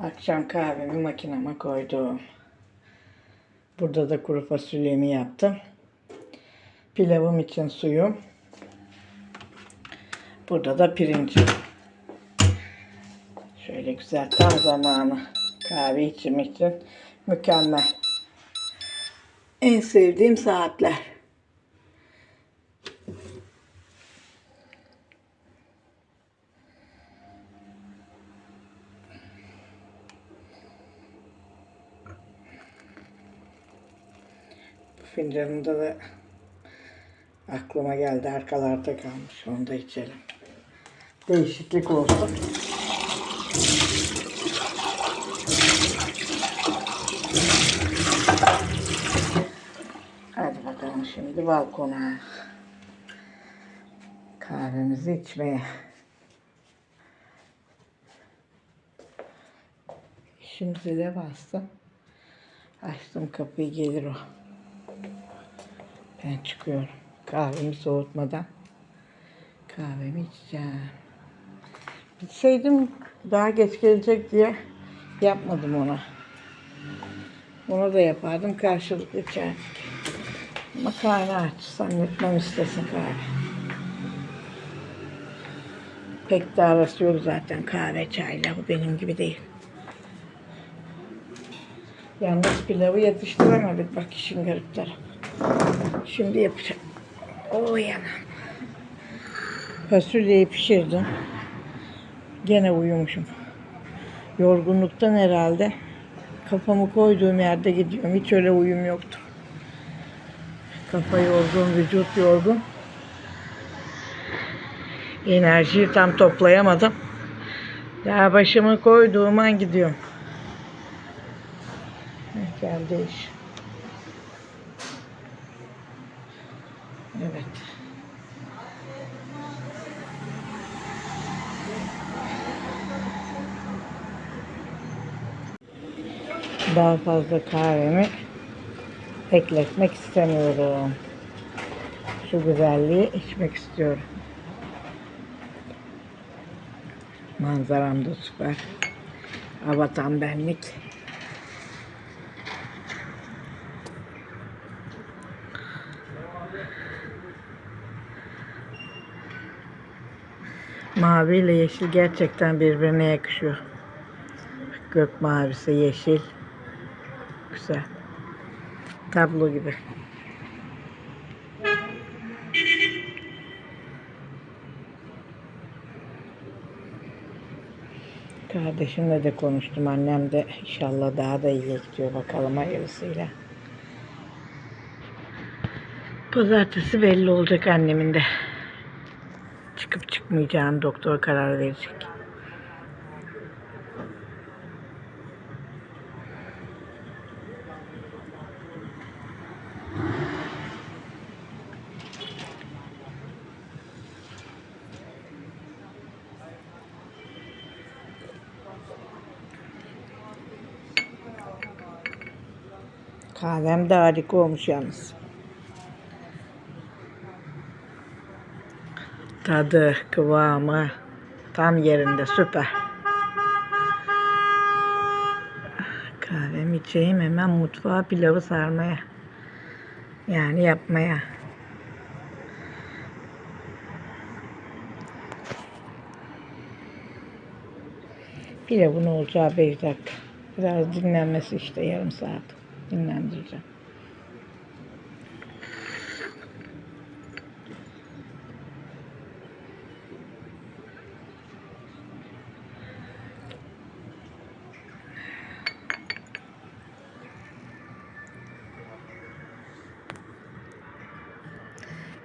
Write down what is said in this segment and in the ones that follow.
Akşam kahvemi makineme koydum. Burada da kuru fasulyemi yaptım. Pilavım için suyum. Burada da pirincim. Şöyle güzel tam zamanı kahve içmek için mükemmel. En sevdiğim saatler. Bu fincanımda da aklıma geldi arkalarda kalmış. Onu da içelim. Değişiklik olsun. Hadi bakalım şimdi balkona. Kahvemizi içmeye. Şimdi zile bastım. Açtım kapıyı gelir o. Ben çıkıyorum. Kahvemi soğutmadan kahvemi içeceğim. Bilseydim daha geç gelecek diye yapmadım ona. Onu da yapardım karşılıklı içerdik. Ama karnı aç. Zannetmem istesin kahve. Pek de arası yok zaten kahve çayla. Bu benim gibi değil. Yalnız pilavı yetiştiremedi. Bak işin garip tarafı. Şimdi yapacağım. O yana. Fasulyeyi pişirdim. Gene uyumuşum. Yorgunluktan herhalde. Kafamı koyduğum yerde gidiyorum. Hiç öyle uyum yoktu. Kafa yorgun, vücut yorgun. Enerjiyi tam toplayamadım. Ya başımı koyduğum an gidiyorum. Geldi iş. Evet. Daha fazla kahvemi ekletmek istemiyorum. Şu güzelliği içmek istiyorum. Manzaram da süper. Hava tam benlik. Mavi ile yeşil gerçekten birbirine yakışıyor. Gök mavisi, yeşil. Güzel. Tablo gibi. Kardeşimle de konuştum. Annem de inşallah daha da iyiye gidiyor. Bakalım hayırlısıyla. Pazartesi belli olacak annemin de. Çıkmayacağını doktor karar verecek. Kahvem de harika olmuş yalnız. Tadı, kıvamı tam yerinde süper. Kahvemi içeyim hemen mutfağa pilavı sarmaya. Yani yapmaya. Pilavın olacağı 5 dakika. Biraz dinlenmesi işte yarım saat. Dinlendireceğim.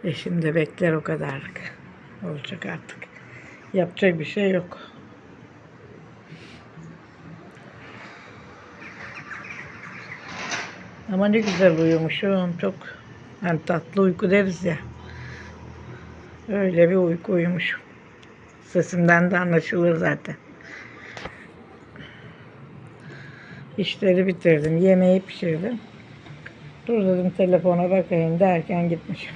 Eşim de bekler o kadarlık. Olacak artık. Yapacak bir şey yok. Ama ne güzel uyumuşum. Çok hani tatlı uyku deriz ya. Öyle bir uyku uyumuşum. Sesimden de anlaşılır zaten. İşleri bitirdim. Yemeği pişirdim. Dur dedim telefona bakayım derken gitmişim.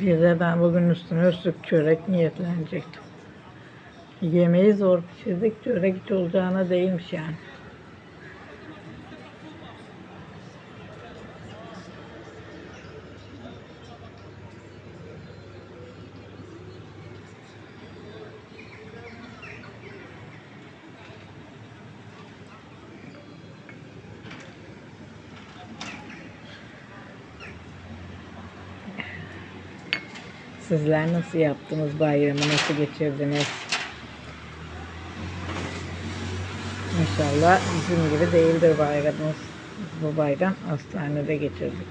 Bir de ben bugün üstüne üstlük çörek niyetlenecektim. Yemeği zor pişirdik. Çörek hiç olacağına değilmiş yani. Sizler nasıl yaptınız bayramı, nasıl geçirdiniz? İnşallah bizim gibi değildir bayramımız. Bu bayram hastanede geçirdik.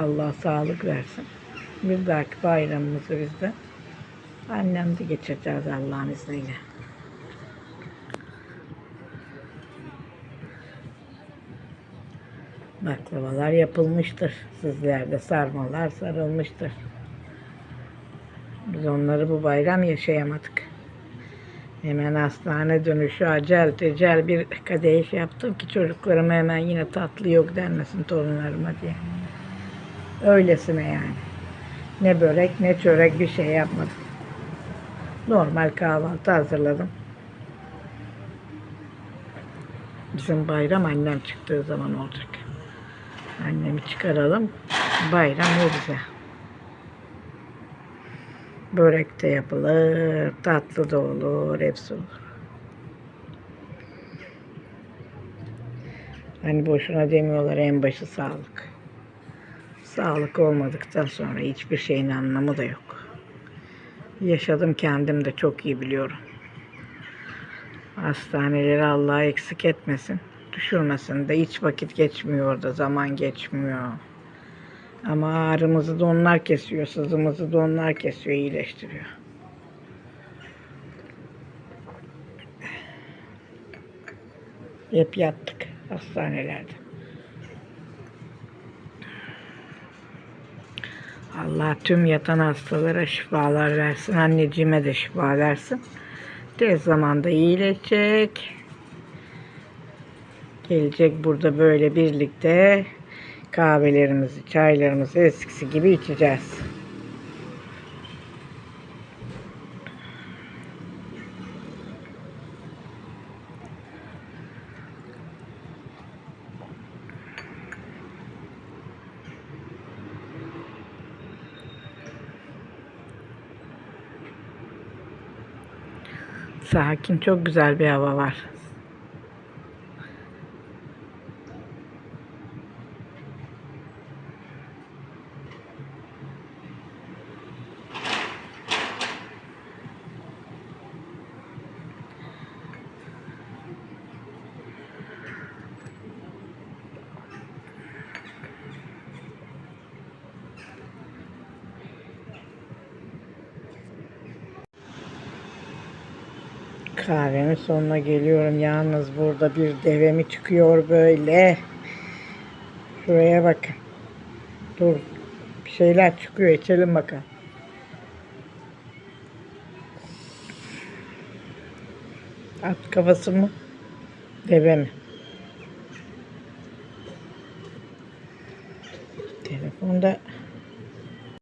Allah sağlık versin. Bir dahaki bayramımızı biz de annemde geçireceğiz Allah'ın izniyle. Baklavalar yapılmıştır. Sizlerde sarmalar sarılmıştır. Biz onları bu bayram yaşayamadık. Hemen hastane dönüşü acel tecel bir kadeh yaptım ki çocuklarıma hemen yine tatlı yok denmesin torunlarıma diye. Öylesine yani. Ne börek ne çörek bir şey yapmadım. Normal kahvaltı hazırladım. Bizim bayram annem çıktığı zaman olacak. Annemi çıkaralım. Bayram o bize. Börek de yapılır, tatlı da olur, hepsi olur. Hani boşuna demiyorlar en başı sağlık. Sağlık olmadıktan sonra hiçbir şeyin anlamı da yok. Yaşadım kendim de çok iyi biliyorum. Hastaneleri Allah eksik etmesin. Düşürmesin de hiç vakit geçmiyor orada, zaman geçmiyor. Ama ağrımızı da onlar kesiyor, sızımızı da onlar kesiyor, iyileştiriyor. Hep yattık hastanelerde. Allah tüm yatan hastalara şifalar versin. Anneciğime de şifa versin. Tez zamanda iyileşecek. Gelecek burada böyle birlikte kahvelerimizi, çaylarımızı eskisi gibi içeceğiz. Sakin, çok güzel bir hava var. Kahvemin sonuna geliyorum. Yalnız burada bir deve mi çıkıyor böyle. Şuraya bakın. Dur. Bir şeyler çıkıyor. İçelim bakalım. At kafası mı? Deve mi? Telefonda